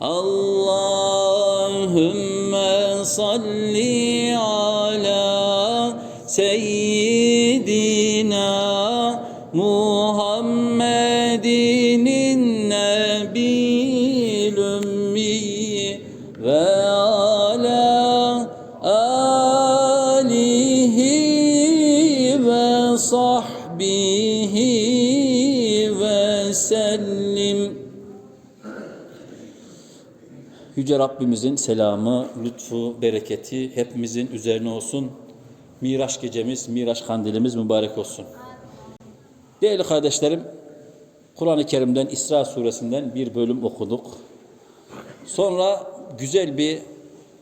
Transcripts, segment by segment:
Allahümme salli Yüce Rabbimizin selamı, lütfu, bereketi hepimizin üzerine olsun. Miraç gecemiz, Miraç kandilimiz mübarek olsun. Değerli kardeşlerim, Kur'an-ı Kerim'den İsra suresinden bir bölüm okuduk. Sonra güzel bir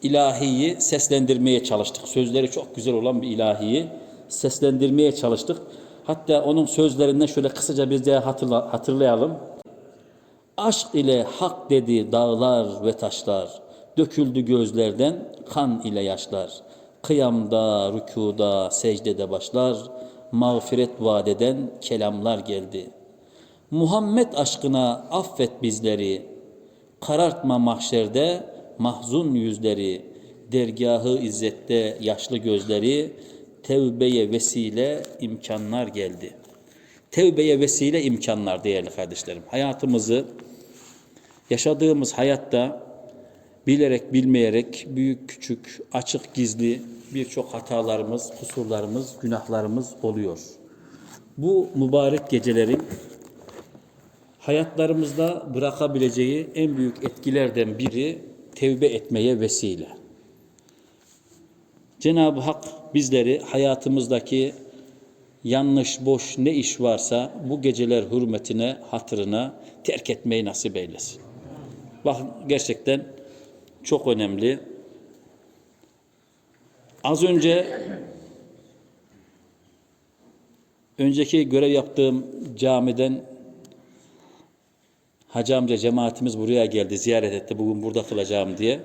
ilahiyi seslendirmeye çalıştık. Sözleri çok güzel olan bir ilahiyi seslendirmeye çalıştık. Hatta onun sözlerinden şöyle kısaca biz de hatırla, hatırlayalım. Aşk ile hak dedi dağlar ve taşlar, döküldü gözlerden kan ile yaşlar. Kıyamda, rükuda, secdede başlar, mağfiret vadeden kelamlar geldi. Muhammed aşkına affet bizleri, karartma mahşerde mahzun yüzleri, dergahı izzette yaşlı gözleri, tevbeye vesile imkanlar geldi. Tevbeye vesile imkanlar değerli kardeşlerim. Hayatımızı yaşadığımız hayatta bilerek bilmeyerek büyük küçük açık gizli birçok hatalarımız, kusurlarımız, günahlarımız oluyor. Bu mübarek gecelerin hayatlarımızda bırakabileceği en büyük etkilerden biri tevbe etmeye vesile. Cenab-ı Hak bizleri hayatımızdaki yanlış, boş ne iş varsa bu geceler hürmetine, hatırına terk etmeyi nasip eylesin. Bakın gerçekten çok önemli. Az önce önceki görev yaptığım camiden Hacı amca cemaatimiz buraya geldi, ziyaret etti. Bugün burada kılacağım diye.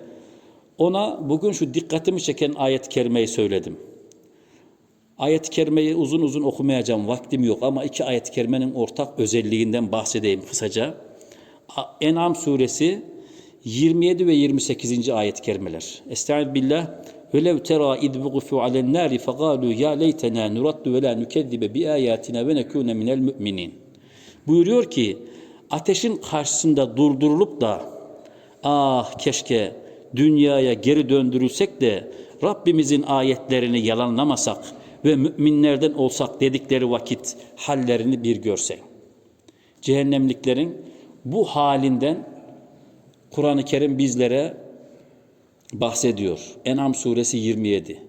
Ona bugün şu dikkatimi çeken ayet-i kerimeyi söyledim. Ayet-i kerimeyi uzun uzun okumayacağım, vaktim yok ama iki ayet-i kerimenin ortak özelliğinden bahsedeyim kısaca. En'am suresi 27 ve 28. ayet-i kerimeler. Estaizu billah. وَلَوْ تَرَى اِذْ وُقُفُوا عَلَى النَّارِ فَقَالُوا يَا لَيْتَنَا نُرَدُّ وَلَا نُكَذِّبَ بِآيَاتِنَا وَنَكُونَ مِنَ الْمُؤْمِنِينَ Buyuruyor ki ateşin karşısında durdurulup da ah keşke dünyaya geri döndürülsek de Rabbimizin ayetlerini yalanlamasak ve müminlerden olsak dedikleri vakit hallerini bir görsen. Cehennemliklerin bu halinden Kur'an-ı Kerim bizlere bahsediyor. En'am suresi 27.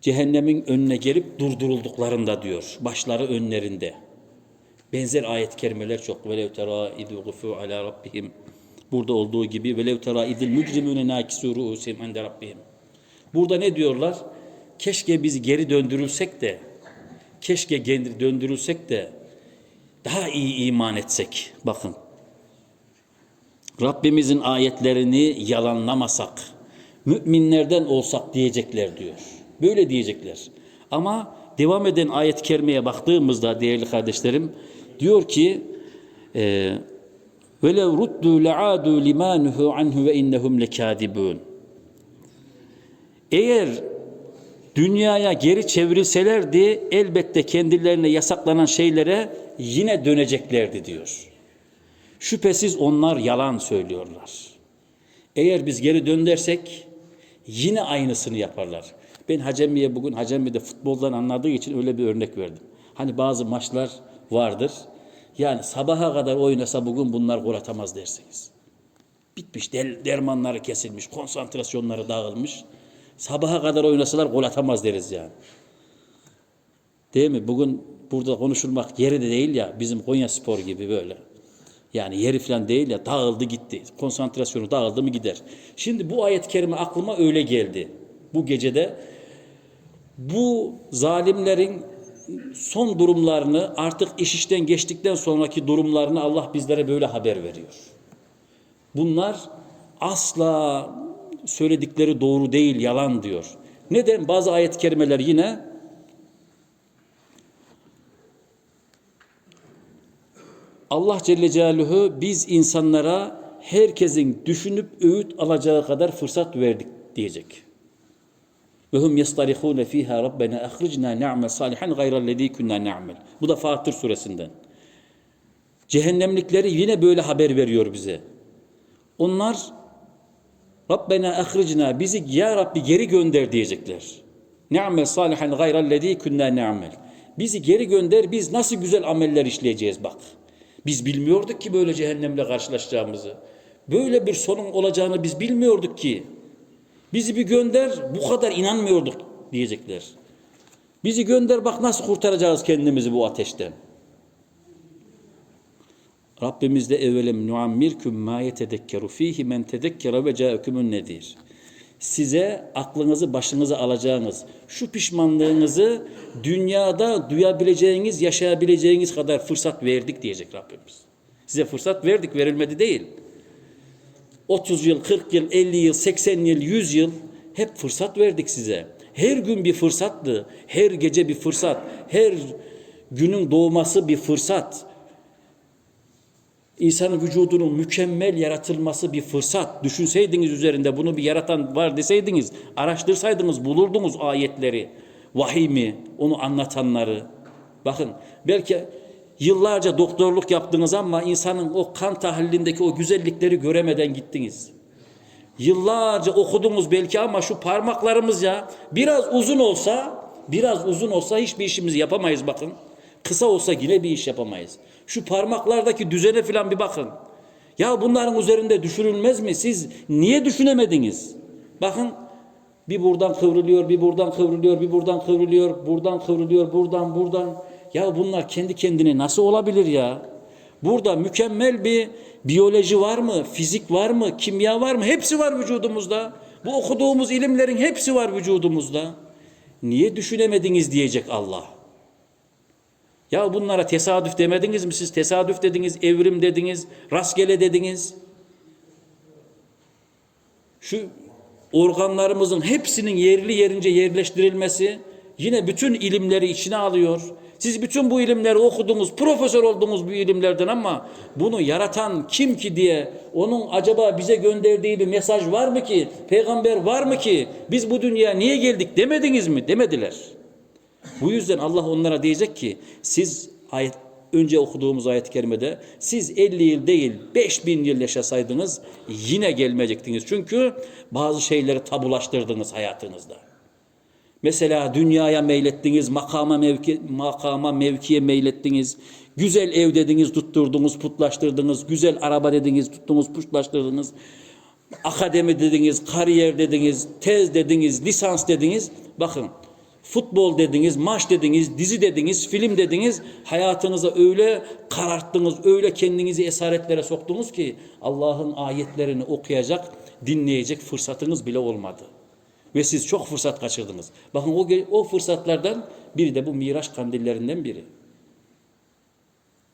Cehennemin önüne gelip durdurulduklarında diyor. Başları önlerinde. Benzer ayet-i kerimeler çok. Velev tera idu gufu ala rabbihim. Burada olduğu gibi velev tera idil mücrimune nakisu ru'usim inde rabbihim. Burada ne diyorlar? Keşke biz geri döndürülsek de keşke geri döndürülsek de daha iyi iman etsek. Bakın. Rabbimizin ayetlerini yalanlamasak, müminlerden olsak diyecekler diyor. Böyle diyecekler. Ama devam eden ayet-i kerimeye baktığımızda değerli kardeşlerim diyor ki وَلَوْ رُدُّوا لَعَادُوا لِمَا نُهُوا عَنْهُ وَاِنَّهُمْ لَكَاذِبُونَ Eğer dünyaya geri çevrilselerdi elbette kendilerine yasaklanan şeylere yine döneceklerdi diyor. Şüphesiz onlar yalan söylüyorlar. Eğer biz geri döndürsek yine aynısını yaparlar. Ben Hacemi'ye bugün Hacemi'de futboldan anladığı için öyle bir örnek verdim. Hani bazı maçlar vardır. Yani sabaha kadar oynasa bugün bunlar gol atamaz dersiniz. Bitmiş, del, dermanları kesilmiş, konsantrasyonları dağılmış. Sabaha kadar oynasalar gol atamaz deriz yani. Değil mi? Bugün burada konuşulmak yeri de değil ya bizim Konya Spor gibi böyle. Yani yeri falan değil ya dağıldı gitti. Konsantrasyonu dağıldı mı gider. Şimdi bu ayet-i kerime aklıma öyle geldi. Bu gecede bu zalimlerin son durumlarını artık iş işten geçtikten sonraki durumlarını Allah bizlere böyle haber veriyor. Bunlar asla söyledikleri doğru değil, yalan diyor. Neden? Bazı ayet-i kerimeler yine Allah Celle Celaluhu biz insanlara herkesin düşünüp öğüt alacağı kadar fırsat verdik diyecek. Ve hum yastarihune fiha rabbena ahricna na'mel salihan gayrellezî kunna na'mel. Bu da Fatır suresinden. Cehennemlikleri yine böyle haber veriyor bize. Onlar Rabbena ahricna bizi ya Rabbi geri gönder diyecekler. Ni'mel salihan gayrellezî kunna na'mel. Bizi geri gönder biz nasıl güzel ameller işleyeceğiz bak. Biz bilmiyorduk ki böyle cehennemle karşılaşacağımızı. Böyle bir sonun olacağını biz bilmiyorduk ki. Bizi bir gönder bu kadar inanmıyorduk diyecekler. Bizi gönder bak nasıl kurtaracağız kendimizi bu ateşten. Rabbimiz de evvelem nuammirküm ma yetedekkeru fihi men tedekkere ve ca'ekumun nedir. Size aklınızı başınıza alacağınız şu pişmanlığınızı dünyada duyabileceğiniz, yaşayabileceğiniz kadar fırsat verdik diyecek Rabbimiz. Size fırsat verdik, verilmedi değil. 30 yıl, 40 yıl, 50 yıl, 80 yıl, 100 yıl hep fırsat verdik size. Her gün bir fırsattı. Her gece bir fırsat. Her günün doğması bir fırsat. İnsanın vücudunun mükemmel yaratılması bir fırsat. Düşünseydiniz üzerinde bunu bir yaratan var deseydiniz, araştırsaydınız bulurdunuz ayetleri, vahiy mi, onu anlatanları. Bakın belki yıllarca doktorluk yaptınız ama insanın o kan tahlilindeki o güzellikleri göremeden gittiniz. Yıllarca okudunuz belki ama şu parmaklarımız ya biraz uzun olsa, biraz uzun olsa hiçbir işimizi yapamayız bakın. Kısa olsa yine bir iş yapamayız. Şu parmaklardaki düzene falan bir bakın. Ya bunların üzerinde düşünülmez mi? Siz niye düşünemediniz? Bakın bir buradan kıvrılıyor, bir buradan kıvrılıyor, bir buradan kıvrılıyor, buradan kıvrılıyor, buradan, buradan. Ya bunlar kendi kendine nasıl olabilir ya? Burada mükemmel bir biyoloji var mı? Fizik var mı? Kimya var mı? Hepsi var vücudumuzda. Bu okuduğumuz ilimlerin hepsi var vücudumuzda. Niye düşünemediniz diyecek Allah. Ya bunlara tesadüf demediniz mi siz? Tesadüf dediniz, evrim dediniz, rastgele dediniz. Şu organlarımızın hepsinin yerli yerince yerleştirilmesi yine bütün ilimleri içine alıyor. Siz bütün bu ilimleri okudunuz, profesör oldunuz bu ilimlerden ama bunu yaratan kim ki diye onun acaba bize gönderdiği bir mesaj var mı ki? Peygamber var mı ki? Biz bu dünyaya niye geldik demediniz mi? Demediler. Bu yüzden Allah onlara diyecek ki siz ayet önce okuduğumuz ayet-i kerimede siz 50 yıl değil 5000 yıl yaşasaydınız yine gelmeyecektiniz. Çünkü bazı şeyleri tabulaştırdınız hayatınızda. Mesela dünyaya meylettiniz, makama mevki, makama mevkiye meylettiniz. Güzel ev dediniz, tutturdunuz, putlaştırdınız. Güzel araba dediniz, tuttunuz, putlaştırdınız. Akademi dediniz, kariyer dediniz, tez dediniz, lisans dediniz. Bakın futbol dediniz, maç dediniz, dizi dediniz, film dediniz. Hayatınıza öyle kararttınız, öyle kendinizi esaretlere soktunuz ki Allah'ın ayetlerini okuyacak, dinleyecek fırsatınız bile olmadı. Ve siz çok fırsat kaçırdınız. Bakın o, o fırsatlardan biri de bu Miraç kandillerinden biri.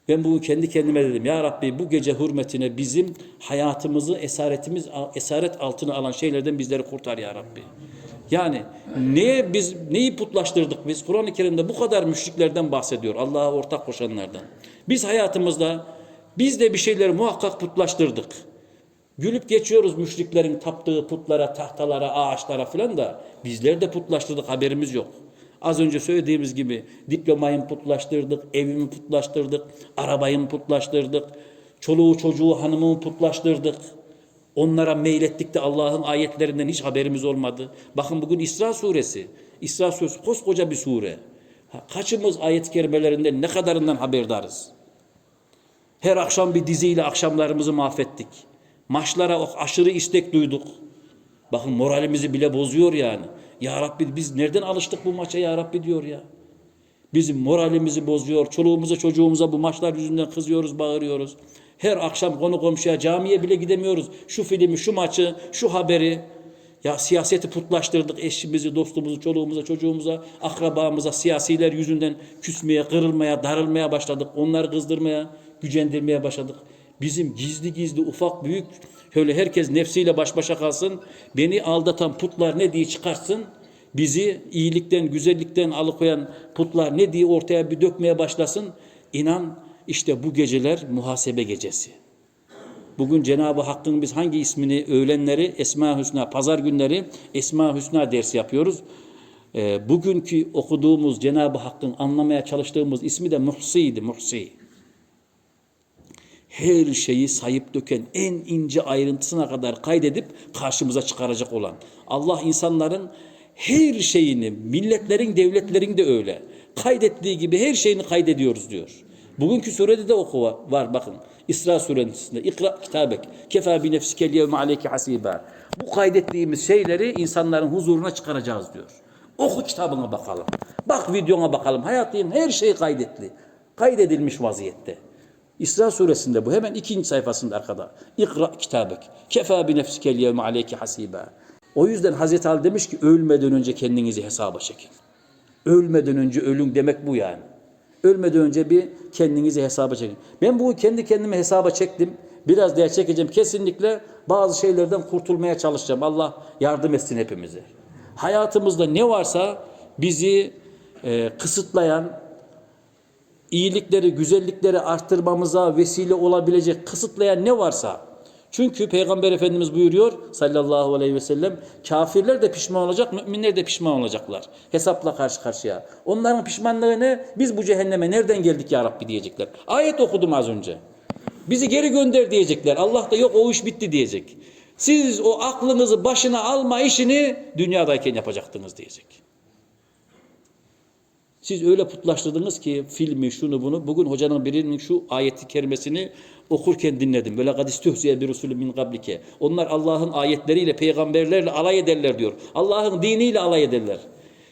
Ben bunu kendi kendime dedim. Ya Rabbi bu gece hürmetine bizim hayatımızı esaretimiz esaret altına alan şeylerden bizleri kurtar ya Rabbi. Yani neye biz neyi putlaştırdık biz? Kur'an-ı Kerim'de bu kadar müşriklerden bahsediyor. Allah'a ortak koşanlardan. Biz hayatımızda biz de bir şeyleri muhakkak putlaştırdık. Gülüp geçiyoruz müşriklerin taptığı putlara, tahtalara, ağaçlara filan da bizler de putlaştırdık haberimiz yok. Az önce söylediğimiz gibi diplomayı putlaştırdık, evimi putlaştırdık, arabayı putlaştırdık, çoluğu çocuğu hanımı mı putlaştırdık. Onlara meylettik de Allah'ın ayetlerinden hiç haberimiz olmadı. Bakın bugün İsra suresi. İsra suresi koskoca bir sure. Kaçımız ayet-i kerimelerinden ne kadarından haberdarız? Her akşam bir diziyle akşamlarımızı mahvettik. Maçlara aşırı istek duyduk. Bakın moralimizi bile bozuyor yani. Ya Rabbi biz nereden alıştık bu maça ya Rabbi diyor ya. Bizim moralimizi bozuyor. Çoluğumuza çocuğumuza bu maçlar yüzünden kızıyoruz, bağırıyoruz. Her akşam konu komşuya camiye bile gidemiyoruz. Şu filmi, şu maçı, şu haberi. Ya siyaseti putlaştırdık eşimizi, dostumuzu, çoluğumuza, çocuğumuza, akrabamıza, siyasiler yüzünden küsmeye, kırılmaya, darılmaya başladık. Onları kızdırmaya, gücendirmeye başladık. Bizim gizli gizli ufak büyük şöyle herkes nefsiyle baş başa kalsın. Beni aldatan putlar ne diye çıkarsın. Bizi iyilikten, güzellikten alıkoyan putlar ne diye ortaya bir dökmeye başlasın. İnan işte bu geceler muhasebe gecesi. Bugün Cenab-ı Hakk'ın biz hangi ismini öğlenleri Esma Hüsna, pazar günleri Esma Hüsna dersi yapıyoruz. Ee, bugünkü okuduğumuz Cenab-ı Hakk'ın anlamaya çalıştığımız ismi de Muhsi'ydi, Muhsi. Her şeyi sayıp döken, en ince ayrıntısına kadar kaydedip karşımıza çıkaracak olan. Allah insanların her şeyini, milletlerin, devletlerin de öyle. Kaydettiği gibi her şeyini kaydediyoruz diyor. Bugünkü surede de oku var, var bakın. İsra suresinde ikra kitabek kefa bi nefsikel yevme aleyke hasiba. Bu kaydettiğimiz şeyleri insanların huzuruna çıkaracağız diyor. Oku kitabına bakalım. Bak videona bakalım. Hayatın her şeyi kaydetli. Kaydedilmiş vaziyette. İsra suresinde bu hemen ikinci sayfasında arkada. İkra kitabek. Kefa bi nefsikel yevme aleyke hasiba. O yüzden Hazreti Ali demiş ki ölmeden önce kendinizi hesaba çekin. Ölmeden önce ölün demek bu yani. Ölmeden önce bir kendinizi hesaba çekin. Ben bugün kendi kendime hesaba çektim. Biraz daha çekeceğim. Kesinlikle bazı şeylerden kurtulmaya çalışacağım. Allah yardım etsin hepimize. Hayatımızda ne varsa bizi e, kısıtlayan, iyilikleri, güzellikleri arttırmamıza vesile olabilecek, kısıtlayan ne varsa. Çünkü Peygamber Efendimiz buyuruyor sallallahu aleyhi ve sellem kafirler de pişman olacak, müminler de pişman olacaklar. Hesapla karşı karşıya. Onların pişmanlığı ne? Biz bu cehenneme nereden geldik ya Rabbi diyecekler. Ayet okudum az önce. Bizi geri gönder diyecekler. Allah da yok o iş bitti diyecek. Siz o aklınızı başına alma işini dünyadayken yapacaktınız diyecek. Siz öyle putlaştırdınız ki filmi şunu bunu. Bugün hocanın birinin şu ayeti kerimesini okurken dinledim. Böyle kadis tühziye bir usulü min kablike. Onlar Allah'ın ayetleriyle, peygamberlerle alay ederler diyor. Allah'ın diniyle alay ederler.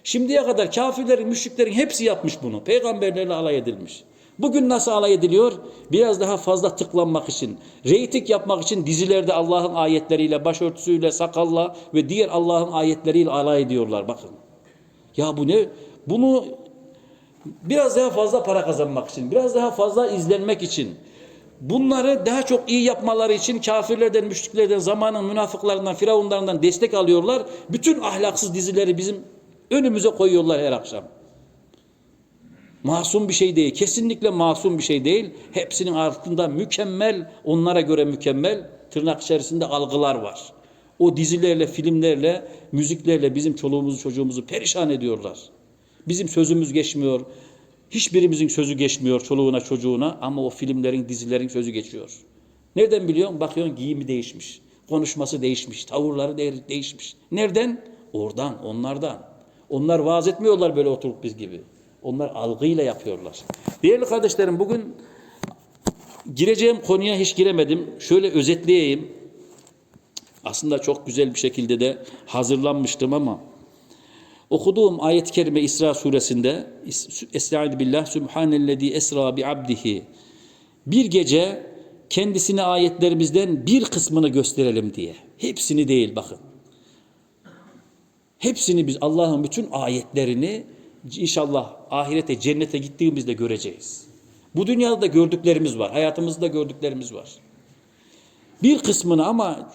Şimdiye kadar kafirlerin, müşriklerin hepsi yapmış bunu. Peygamberlerle alay edilmiş. Bugün nasıl alay ediliyor? Biraz daha fazla tıklanmak için, reyting yapmak için dizilerde Allah'ın ayetleriyle, başörtüsüyle, sakalla ve diğer Allah'ın ayetleriyle alay ediyorlar. Bakın. Ya bu ne? Bunu biraz daha fazla para kazanmak için, biraz daha fazla izlenmek için, bunları daha çok iyi yapmaları için kafirlerden, müşriklerden, zamanın münafıklarından, firavunlarından destek alıyorlar. Bütün ahlaksız dizileri bizim önümüze koyuyorlar her akşam. Masum bir şey değil. Kesinlikle masum bir şey değil. Hepsinin altında mükemmel, onlara göre mükemmel tırnak içerisinde algılar var. O dizilerle, filmlerle, müziklerle bizim çoluğumuzu, çocuğumuzu perişan ediyorlar. Bizim sözümüz geçmiyor. Hiçbirimizin sözü geçmiyor çoluğuna, çocuğuna ama o filmlerin, dizilerin sözü geçiyor. Nereden biliyorsun? Bakıyorsun giyimi değişmiş. Konuşması değişmiş. Tavırları de- değişmiş. Nereden? Oradan, onlardan. Onlar vaaz etmiyorlar böyle oturup biz gibi. Onlar algıyla yapıyorlar. Değerli kardeşlerim bugün gireceğim konuya hiç giremedim. Şöyle özetleyeyim. Aslında çok güzel bir şekilde de hazırlanmıştım ama okuduğum ayet-i kerime İsra suresinde Estaizu billah Sübhanellezi esra bi abdihi bir gece kendisine ayetlerimizden bir kısmını gösterelim diye. Hepsini değil bakın. Hepsini biz Allah'ın bütün ayetlerini inşallah ahirete, cennete gittiğimizde göreceğiz. Bu dünyada da gördüklerimiz var. Hayatımızda gördüklerimiz var. Bir kısmını ama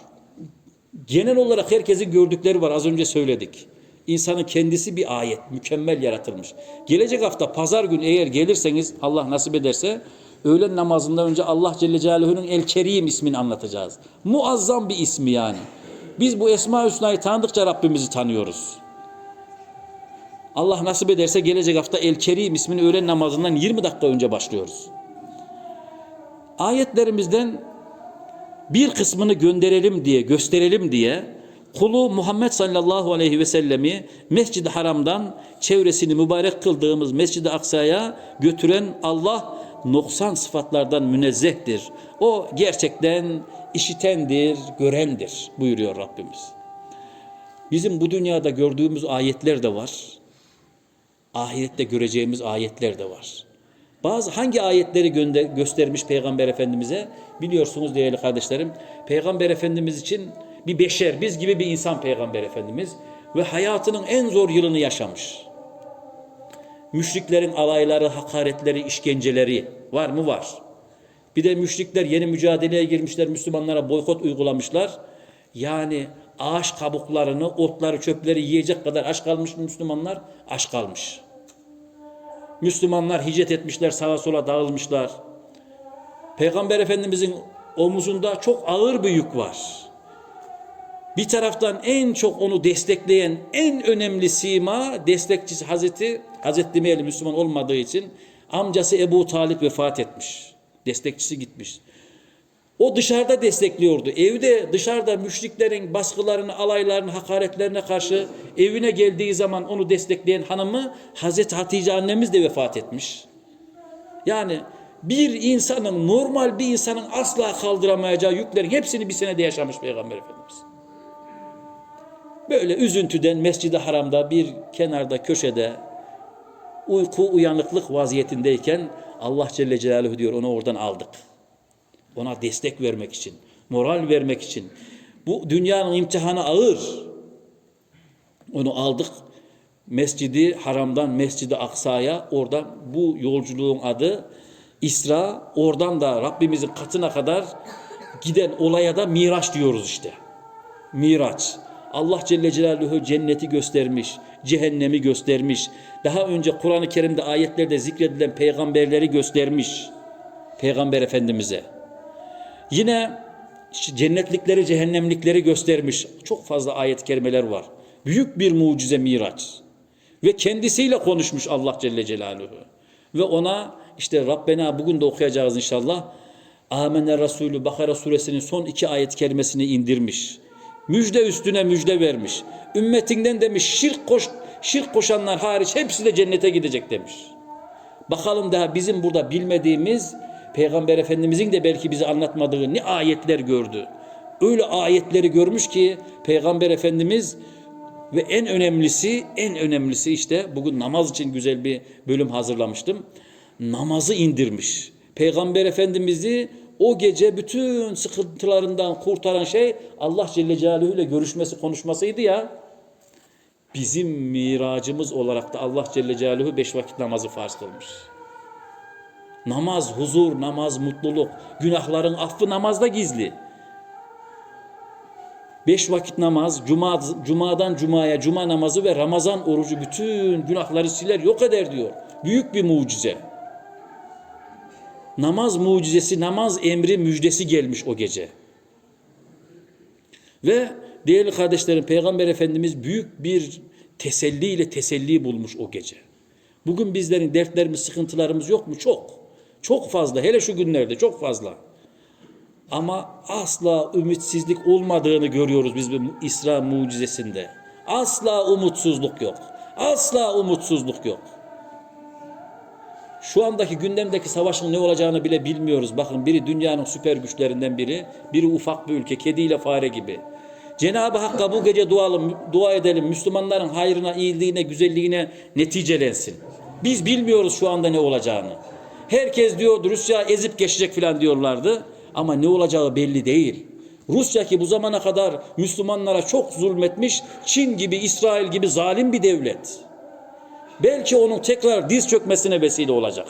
genel olarak herkesin gördükleri var. Az önce söyledik. İnsanın kendisi bir ayet, mükemmel yaratılmış. Gelecek hafta pazar günü eğer gelirseniz Allah nasip ederse öğlen namazından önce Allah Celle Celaluhu'nun El Kerim ismini anlatacağız. Muazzam bir ismi yani. Biz bu Esma Hüsna'yı tanıdıkça Rabbimizi tanıyoruz. Allah nasip ederse gelecek hafta El Kerim ismini öğlen namazından 20 dakika önce başlıyoruz. Ayetlerimizden bir kısmını gönderelim diye, gösterelim diye kulu Muhammed sallallahu aleyhi ve sellemi Mescid-i Haram'dan çevresini mübarek kıldığımız Mescid-i Aksa'ya götüren Allah noksan sıfatlardan münezzehtir. O gerçekten işitendir, görendir buyuruyor Rabbimiz. Bizim bu dünyada gördüğümüz ayetler de var. Ahirette göreceğimiz ayetler de var. Bazı hangi ayetleri gönder, göstermiş Peygamber Efendimiz'e biliyorsunuz değerli kardeşlerim. Peygamber Efendimiz için bir beşer, biz gibi bir insan Peygamber Efendimiz ve hayatının en zor yılını yaşamış. Müşriklerin alayları, hakaretleri, işkenceleri var mı? Var. Bir de müşrikler yeni mücadeleye girmişler, Müslümanlara boykot uygulamışlar. Yani ağaç kabuklarını, otları, çöpleri yiyecek kadar aç kalmış Müslümanlar, aç kalmış. Müslümanlar hicret etmişler, sağa sola dağılmışlar. Peygamber Efendimizin omuzunda çok ağır bir yük var. Bir taraftan en çok onu destekleyen en önemli sima destekçisi Hazreti Hazreti demeyelim Müslüman olmadığı için amcası Ebu Talip vefat etmiş. Destekçisi gitmiş. O dışarıda destekliyordu. Evde dışarıda müşriklerin baskılarını, alaylarını, hakaretlerine karşı evine geldiği zaman onu destekleyen hanımı Hazreti Hatice annemiz de vefat etmiş. Yani bir insanın normal bir insanın asla kaldıramayacağı yüklerin hepsini bir senede yaşamış Peygamber Efendimiz. Böyle üzüntüden Mescid-i Haram'da bir kenarda köşede uyku uyanıklık vaziyetindeyken Allah Celle Celaluhu diyor onu oradan aldık. Ona destek vermek için, moral vermek için. Bu dünyanın imtihanı ağır. Onu aldık. Mescidi Haram'dan Mescidi Aksa'ya orada bu yolculuğun adı İsra. Oradan da Rabbimizin katına kadar giden olaya da Miraç diyoruz işte. Miraç. Allah Celle Celaluhu cenneti göstermiş, cehennemi göstermiş. Daha önce Kur'an-ı Kerim'de ayetlerde zikredilen peygamberleri göstermiş. Peygamber Efendimiz'e. Yine cennetlikleri, cehennemlikleri göstermiş. Çok fazla ayet kerimeler var. Büyük bir mucize Miraç. Ve kendisiyle konuşmuş Allah Celle Celaluhu. Ve ona işte Rabbena bugün de okuyacağız inşallah. Amener Resulü Bakara suresinin son iki ayet kerimesini indirmiş. Müjde üstüne müjde vermiş. Ümmetinden demiş şirk, koş, şirk koşanlar hariç hepsi de cennete gidecek demiş. Bakalım daha bizim burada bilmediğimiz Peygamber Efendimizin de belki bize anlatmadığı ne ayetler gördü. Öyle ayetleri görmüş ki Peygamber Efendimiz ve en önemlisi en önemlisi işte bugün namaz için güzel bir bölüm hazırlamıştım. Namazı indirmiş. Peygamber Efendimiz'i o gece bütün sıkıntılarından kurtaran şey Allah Celle Celaluhu ile görüşmesi konuşmasıydı ya. Bizim miracımız olarak da Allah Celle Celaluhu beş vakit namazı farz kılmış. Namaz huzur, namaz mutluluk, günahların affı namazda gizli. Beş vakit namaz, cuma, cumadan cumaya, cuma namazı ve Ramazan orucu bütün günahları siler yok eder diyor. Büyük bir mucize. Namaz mucizesi, namaz emri müjdesi gelmiş o gece. Ve değerli kardeşlerim Peygamber Efendimiz büyük bir teselliyle teselli bulmuş o gece. Bugün bizlerin dertlerimiz, sıkıntılarımız yok mu? Çok. Çok fazla. Hele şu günlerde çok fazla. Ama asla ümitsizlik olmadığını görüyoruz biz bu İsra mucizesinde. Asla umutsuzluk yok. Asla umutsuzluk yok. Şu andaki gündemdeki savaşın ne olacağını bile bilmiyoruz. Bakın biri dünyanın süper güçlerinden biri, biri ufak bir ülke, kediyle fare gibi. Cenab-ı Hakk'a bu gece dualım, dua edelim. Müslümanların hayrına, iyiliğine, güzelliğine neticelensin. Biz bilmiyoruz şu anda ne olacağını. Herkes diyordu Rusya ezip geçecek falan diyorlardı. Ama ne olacağı belli değil. Rusya ki bu zamana kadar Müslümanlara çok zulmetmiş, Çin gibi, İsrail gibi zalim bir devlet. Belki onun tekrar diz çökmesine vesile olacak.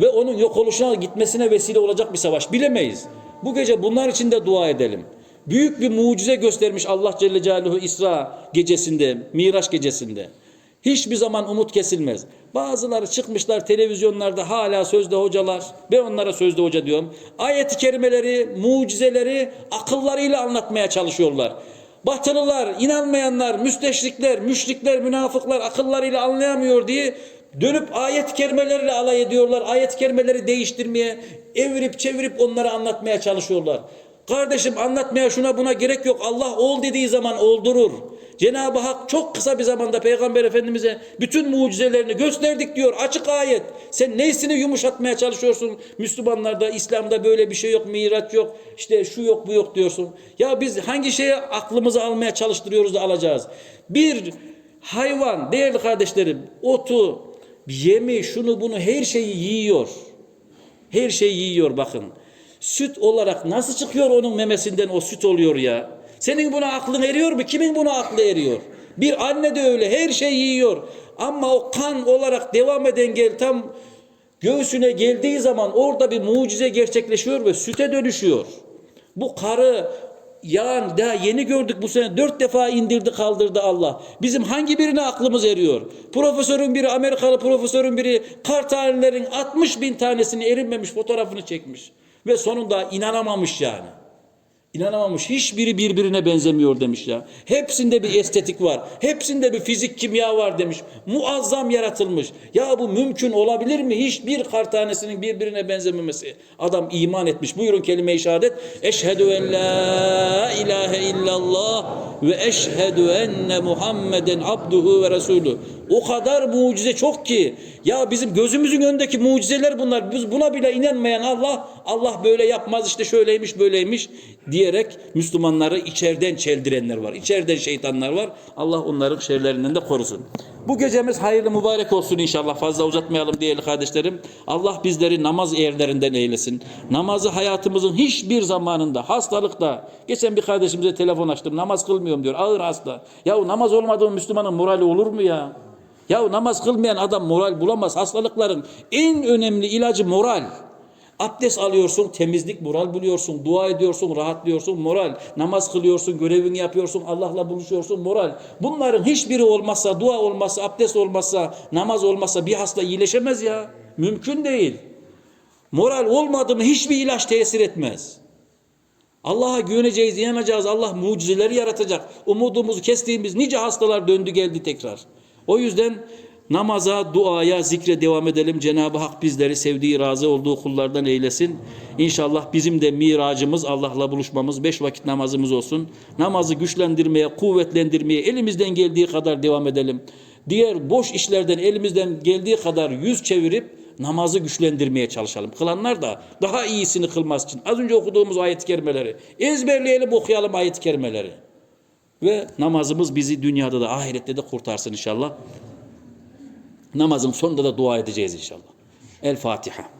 Ve onun yok oluşuna gitmesine vesile olacak bir savaş bilemeyiz. Bu gece bunlar için de dua edelim. Büyük bir mucize göstermiş Allah Celle Celaluhu İsra gecesinde, Miraç gecesinde. Hiçbir zaman umut kesilmez. Bazıları çıkmışlar televizyonlarda hala sözde hocalar. Ben onlara sözde hoca diyorum. Ayet-i kerimeleri, mucizeleri akıllarıyla anlatmaya çalışıyorlar. Batılılar, inanmayanlar, müsteşrikler, müşrikler, münafıklar akıllarıyla anlayamıyor diye dönüp ayet-i kerimelerle alay ediyorlar. Ayet-i kerimeleri değiştirmeye, evirip çevirip onları anlatmaya çalışıyorlar. Kardeşim anlatmaya şuna buna gerek yok. Allah ol dediği zaman oldurur. Cenab-ı Hak çok kısa bir zamanda Peygamber Efendimiz'e bütün mucizelerini gösterdik diyor. Açık ayet. Sen neysini yumuşatmaya çalışıyorsun? Müslümanlarda, İslam'da böyle bir şey yok, miraç yok, işte şu yok, bu yok diyorsun. Ya biz hangi şeye aklımızı almaya çalıştırıyoruz da alacağız? Bir hayvan, değerli kardeşlerim, otu, yemi, şunu bunu her şeyi yiyor. Her şeyi yiyor bakın. Süt olarak nasıl çıkıyor onun memesinden o süt oluyor ya? Senin buna aklın eriyor mu? Kimin buna aklı eriyor? Bir anne de öyle her şey yiyor. Ama o kan olarak devam eden gel tam göğsüne geldiği zaman orada bir mucize gerçekleşiyor ve süte dönüşüyor. Bu karı yağın daha yeni gördük bu sene dört defa indirdi kaldırdı Allah. Bizim hangi birine aklımız eriyor? Profesörün biri Amerikalı profesörün biri kar tanelerin 60 bin tanesini erinmemiş fotoğrafını çekmiş. Ve sonunda inanamamış yani. İnanamamış. Hiçbiri birbirine benzemiyor demiş ya. Hepsinde bir estetik var. Hepsinde bir fizik kimya var demiş. Muazzam yaratılmış. Ya bu mümkün olabilir mi? Hiçbir kar tanesinin birbirine benzememesi. Adam iman etmiş. Buyurun kelime-i şehadet. Eşhedü en la ilahe illallah ve eşhedü enne Muhammeden abduhu ve resulü. O kadar mucize çok ki. Ya bizim gözümüzün önündeki mucizeler bunlar. Biz buna bile inanmayan Allah, Allah böyle yapmaz işte şöyleymiş böyleymiş diyerek Müslümanları içeriden çeldirenler var. İçeriden şeytanlar var. Allah onların şerlerinden de korusun. Bu gecemiz hayırlı mübarek olsun inşallah. Fazla uzatmayalım değerli kardeşlerim. Allah bizleri namaz eğerlerinden eylesin. Namazı hayatımızın hiçbir zamanında, hastalıkta. Geçen bir kardeşimize telefon açtım. Namaz kılmıyorum diyor. Ağır hasta. Ya namaz olmadığı Müslümanın morali olur mu ya? Ya namaz kılmayan adam moral bulamaz. Hastalıkların en önemli ilacı moral. Abdest alıyorsun, temizlik, moral buluyorsun. Dua ediyorsun, rahatlıyorsun, moral. Namaz kılıyorsun, görevini yapıyorsun, Allah'la buluşuyorsun, moral. Bunların hiçbiri olmazsa, dua olmazsa, abdest olmazsa, namaz olmazsa bir hasta iyileşemez ya. Mümkün değil. Moral olmadı mı hiçbir ilaç tesir etmez. Allah'a güveneceğiz, inanacağız. Allah mucizeleri yaratacak. Umudumuzu kestiğimiz nice hastalar döndü geldi tekrar. O yüzden namaza, duaya, zikre devam edelim. Cenab-ı Hak bizleri sevdiği, razı olduğu kullardan eylesin. İnşallah bizim de miracımız Allah'la buluşmamız, beş vakit namazımız olsun. Namazı güçlendirmeye, kuvvetlendirmeye elimizden geldiği kadar devam edelim. Diğer boş işlerden elimizden geldiği kadar yüz çevirip namazı güçlendirmeye çalışalım. Kılanlar da daha iyisini kılmaz için. Az önce okuduğumuz ayet-i kerimeleri. Ezberleyelim, okuyalım ayet-i kerimeleri. Ve namazımız bizi dünyada da ahirette de kurtarsın inşallah. Namazın sonunda da dua edeceğiz inşallah. El Fatiha.